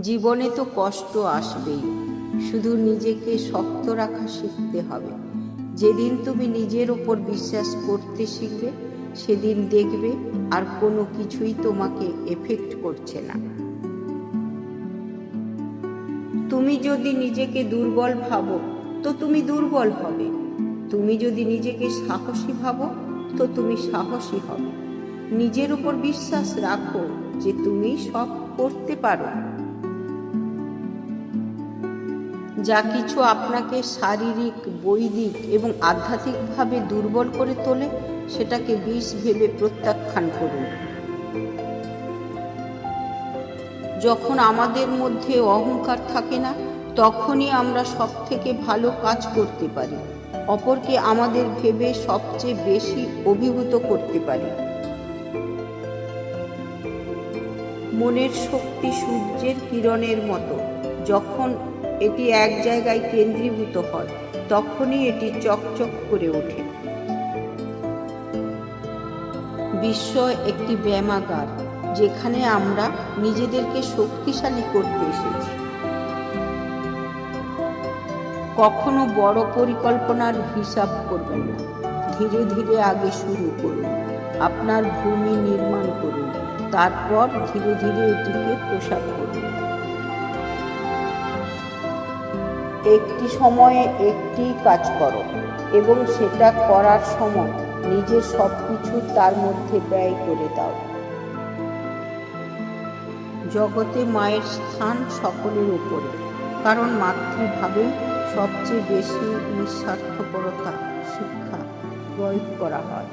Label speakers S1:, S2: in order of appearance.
S1: জীবনে তো কষ্ট আসবেই। শুধু নিজেকে শক্ত রাখা শিখতে হবে। যেদিন তুমি নিজের ওপর বিশ্বাস করতে শিখবে, সেদিন দেখবে আর কোনো কিছুই তোমাকে এফেক্ট করছে না। তুমি যদি নিজেকে দুর্বল ভাবো, তো তুমি দুর্বল হবে। তুমি যদি নিজেকে সাহসী ভাবো, তো তুমি সাহসী হবে। নিজের উপর বিশ্বাস রাখো যে তুমি সব করতে পারো। যা কিছু আপনাকে শারীরিক, বৈদিক এবং আধ্যাত্মিকভাবে দুর্বল করে তোলে, সেটাকে বিষ ভেবে প্রত্যাখ্যান করুন। যখন আমাদের মধ্যে অহংকার থাকে না, তখনই আমরা সব থেকে ভালো কাজ করতে পারি। অপরকে আমাদের ভেবে সবচেয়ে বেশি অভিভূত করতে পারি। মনের শক্তি সূর্যের কিরণের মতো, যখন এটি এক জায়গায় কেন্দ্রীভূত হয়, তখনই এটি চকচক করে ওঠে। বিশ্ব একটি ব্যায়ামাগার, যেখানে আমরা নিজেদেরকে শক্তিশালী করতে এসেছি। কখনো বড় পরিকল্পনার হিসাব করবেন না। ধীরে ধীরে আগে শুরু করুন, আপনার ভূমি নির্মাণ করুন, তারপর ধীরে ধীরে এটিকে প্রসার করুন। একটি সময়ে একটি কাজ করো এবং সেটা করার সময় নিজের সব কিছু তার মধ্যে ব্যয় করে দাও। জগতে মায়ের স্থান সকলের উপরে, কারণ মাতৃভাবেই সবচেয়ে বেশি নিঃস্বার্থপরতা শিক্ষা প্রয়োগ করা হয়।